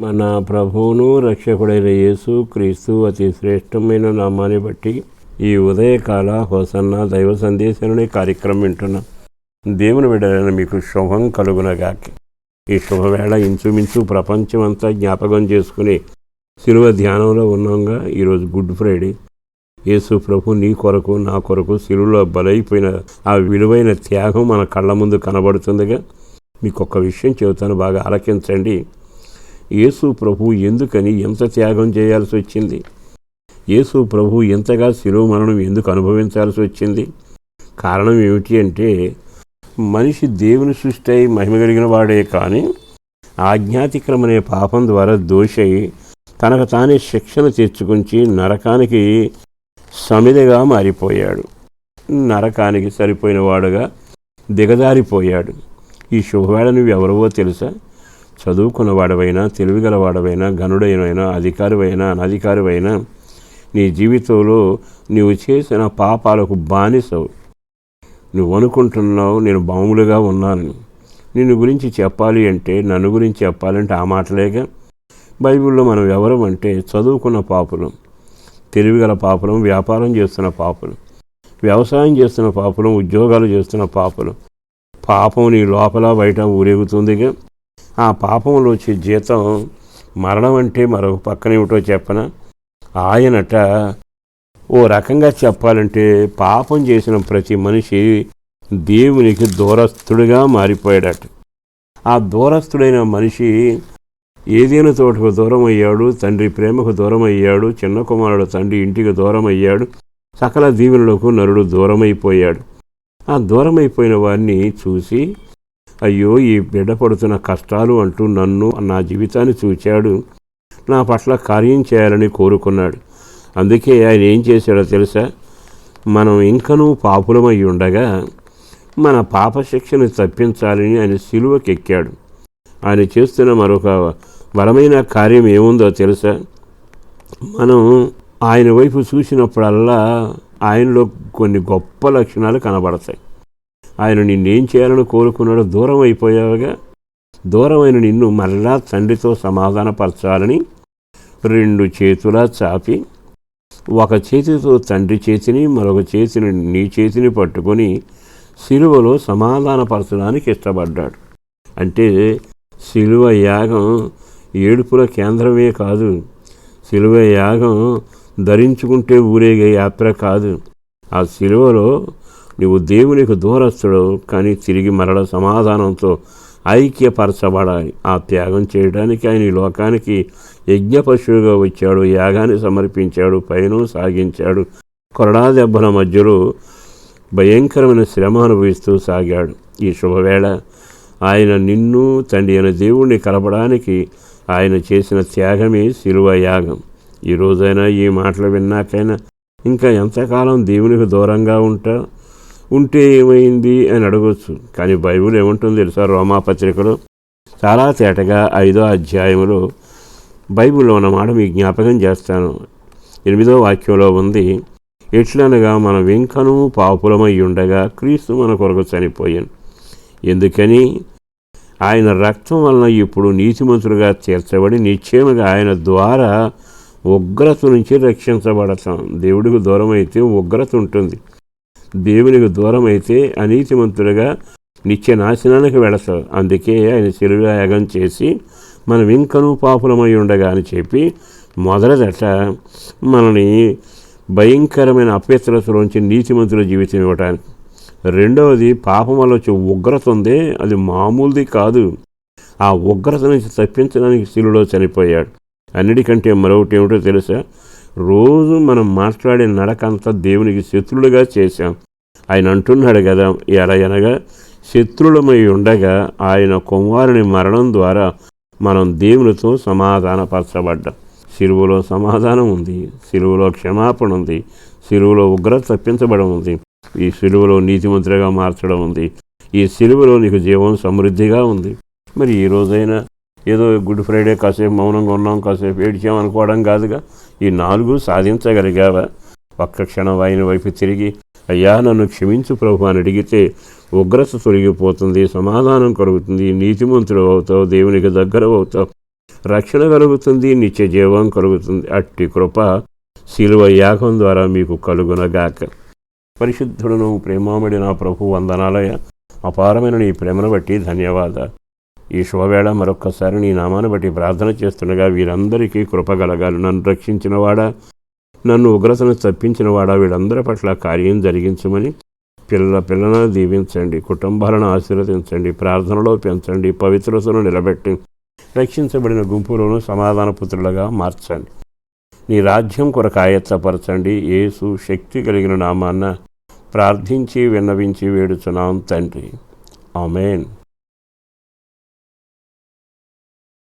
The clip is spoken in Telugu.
మన ప్రభువును రక్షకుడైన యేసు క్రీస్తు అతి శ్రేష్టమైన నామాన్ని బట్టి ఈ ఉదయకాల హోసన్న దైవ సందేశాన్ని కార్యక్రమం వింటున్నాం. దేవుని విడలైన మీకు శుభం కలుగునగాక. ఈ శుభవేళ ఇంచుమించు ప్రపంచం అంతా జ్ఞాపకం చేసుకుని శిలువ ధ్యానంలో ఉన్నాంగా. ఈరోజు గుడ్ ఫ్రైడే. యేసు ప్రభు నీ కొరకు నా కొరకు శిలువలో బలైపోయిన ఆ విలువైన త్యాగం మన కళ్ళ ముందు కనబడుతుందిగా. మీకు ఒక విషయం చెబుతాను బాగా ఆలకించండి. యేసు ప్రభు ఎందుకని ఎంత త్యాగం చేయాల్సి వచ్చింది? యేసు ప్రభు ఎంతగా శిలువ మరణం ఎందుకు అనుభవించాల్సి వచ్చింది? కారణం ఏమిటి అంటే మనిషి దేవుని సృష్టి అయి మహిమ కలిగిన వాడే కానీ ఆజ్ఞాతిక్రమ అనే పాపం ద్వారా దోషై తనకు తానే శిక్షణ తెచ్చుకుంచి నరకానికి సమిదగా మారిపోయాడు. నరకానికి సరిపోయిన వాడుగా దిగజారిపోయాడు. ఈ శుభవేళ నువ్వు ఎవరవో తెలుసా? చదువుకున్నవాడవైనా తెలివిగలవాడవైనా గనుడైనా అధికారివైనా అనధికారివైనా నీ జీవితంలో నీవు చేసిన పాపాలకు బానిసవు. నువ్వు అనుకుంటున్నావు నేను బాములుగా ఉన్నాను నిన్ను గురించి చెప్పాలి అంటే నన్ను గురించి చెప్పాలంటే ఆ మాటలేగా? బైబిల్లో మనం ఎవరం అంటే చదువుకున్న పాపులం తెలివిగల పాపులం వ్యాపారం చేస్తున్న పాపులం వ్యవసాయం చేస్తున్న పాపులం ఉద్యోగాలు చేస్తున్న పాపులం పాపం నీ లోపల బయట ఊరేగుతుందిగా? ఆ పాపంలో వచ్చే జీతం మరణం అంటే మరొక పక్కనేమిటో చెప్పన? ఆయనట ఓ రకంగా చెప్పాలంటే పాపం చేసిన ప్రతి మనిషి దేవునికి దూరస్తుడిగా మారిపోయాడట. ఆ దూరస్తుడైన మనిషి ఏదైనా తోటకు దూరం అయ్యాడు తండ్రి ప్రేమకు దూరం అయ్యాడు చిన్న కుమారుడు తండ్రి ఇంటికి దూరం అయ్యాడు సకల దీవెనలకు నరుడు దూరమైపోయాడు. ఆ దూరమైపోయిన వారిని చూసి అయ్యో ఈ బిడ్డ పడుతున్న కష్టాలు అంటూ నన్ను నా జీవితాన్ని చూచాడు. నా పట్ల కార్యం చేయాలని కోరుకున్నాడు. అందుకే ఆయన ఏం చేశాడో తెలుసా? మనం ఇంకనూ పాపులమై ఉండగా మన పాప శిక్షను తప్పించాలని ఆయన సిలువకెక్కాడు. ఆయన చేస్తున్న మరొక బలమైన కార్యం ఏముందో తెలుసా? మనం ఆయన వైపు చూసినప్పుడల్లా ఆయనలో కొన్ని గొప్ప లక్షణాలు కనబడతాయి. ఆయన నిన్నేం చేయాలని కోరుకున్నాడో దూరం అయిపోయావుగా. దూరమైన నిన్ను మరలా తండ్రితో సమాధానపరచాలని రెండు చేతులా చాపి ఒక చేతితో తండ్రి చేతిని మరొక చేతిని నీ చేతిని పట్టుకొని సిలువలో సమాధానపరచడానికి ఇష్టపడ్డాడు. అంటే సిలువ యాగం ఏడుపుల కేంద్రమే కాదు. సిలువ యాగం ధరించుకుంటే ఊరేగే యాత్ర కాదు. ఆ సిలువలో నువ్వు దేవునికి దూరస్తుడు కానీ తిరిగి మరల సమాధానంతో ఐక్యపరచబడాలి ఆ త్యాగం చేయడానికి ఆయన ఈ లోకానికి యజ్ఞ పశువుగా వచ్చాడు యాగాన్ని సమర్పించాడు పైన సాగించాడు. కొరడా దెబ్బల మధ్యలో భయంకరమైన శ్రమ అనుభవిస్తూ సాగాడు. ఈ శుభవేళ ఆయన నిన్ను తండ్రి అయిన దేవుణ్ణి కలపడానికి ఆయన చేసిన త్యాగమే శిలువ యాగం. ఈ రోజైనా ఈ మాటలు విన్నాకైనా ఇంకా ఎంతకాలం దేవునికి దూరంగా ఉంటా? ఉంటే ఏమైంది అని అడగవచ్చు కానీ బైబిల్ ఏమంటుంది తెలుసా? రోమాపత్రికలో చాలా తేటగా ఐదో అధ్యాయంలో బైబిల్లో ఉన్న మాట మీకు జ్ఞాపకం చేస్తాను. ఎనిమిదో వాక్యంలో ఉంది ఎట్లనగా మన వెంకను పాపులమై ఉండగా క్రీస్తు మన కొరకు చనిపోయాను. ఎందుకని? ఆయన రక్తం వలన ఇప్పుడు నీతిమంతులుగా తీర్చబడి నిశ్చయముగా ఆయన ద్వారా ఉగ్రత నుంచి రక్షించబడతాం. దేవుడికి దూరం అయితే ఉగ్రత ఉంటుంది. దేవునికి దూరం అయితే అనీతిమంతులుగా నిత్య నాశనానికి వెళతావు అందుకే ఆయన శిలువయాగం చేసి మనం ఇంకనూ పాపులమై ఉండగా అని చెప్పి మొదలదట మనని భయంకరమైన అపేత్రతలోంచి నీతిమంతుల జీవితం ఇవ్వటానికి. రెండవది పాపం వల్ల వచ్చే ఉగ్రత ఉంది అది మామూలుది కాదు. ఆ ఉగ్రత నుంచి తప్పించడానికి శిలులో చనిపోయాడు. అన్నిటికంటే మరొకటి ఏమిటో తెలుసా? రోజు మనం మాట్లాడే నడకంతా దేవునికి శత్రులుగా చేశాం. ఆయన అంటున్నాడు కదా ఎలా అనగా శత్రులమై ఉండగా ఆయన కుమారుని మరణం ద్వారా మనం దేవునితో సమాధానపరచబడ్డాం. సిరువులో సమాధానం ఉంది సిలువలో క్షమాపణ ఉంది సిరువులో ఉగ్రత తప్పించబడం ఉంది ఈ సిలువలో నీతిమంతులుగా మార్చడం ఉంది ఈ సిలువలో నీకు జీవం సమృద్ధిగా ఉంది. మరి ఈ రోజైనా ఏదో గుడ్ ఫ్రైడే కాసేపు మౌనంగా ఉన్నాం కాసేపు ఏడ్చాం అనుకోవడం కాదుగా ఈ నాలుగు సాధించగలిగావా? ఒక్క క్షణం ఆయన వైపు తిరిగి అయ్యా నన్ను క్షమించు ప్రభు అని అడిగితే ఉగ్రత తొలగిపోతుంది సమాధానం కలుగుతుంది నీతిమంతుడు అవుతావు దేవునికి దగ్గర అవుతావు రక్షణ కలుగుతుంది నిత్య జీవం కలుగుతుంది. అట్టి కృప శిలువ యాగం ద్వారా మీకు కలుగునగాక. పరిశుద్ధుడును ప్రేమామడి నా ప్రభు వందనాలయ అపారమైన నీ ప్రేమను బట్టి ధన్యవాదాలు ఈ శుభవేళ మరొక్కసారి నీ నామాన్ని బట్టి ప్రార్థన చేస్తుండగా వీరందరికీ కృపగలగాలి నన్ను రక్షించినవాడా నన్ను ఉగ్రతను తప్పించినవాడా వీళ్ళందరి పట్ల కార్యం జరిగించమని పిల్లల పిల్లలను దీవించండి కుటుంబాలను ఆశీర్వదించండి ప్రార్థనలో పెంచండి పవిత్రతను నిలబెట్టి రక్షించబడిన గుంపులను సమాధానపుత్రులుగా మార్చండి. నీ రాజ్యం కొరకు ఆయత్తపరచండి. యేసు శక్తి కలిగిన నామాన్న ప్రార్థించి విన్నవించి వేడుచున్నాం తండ్రి. ఆమెన్.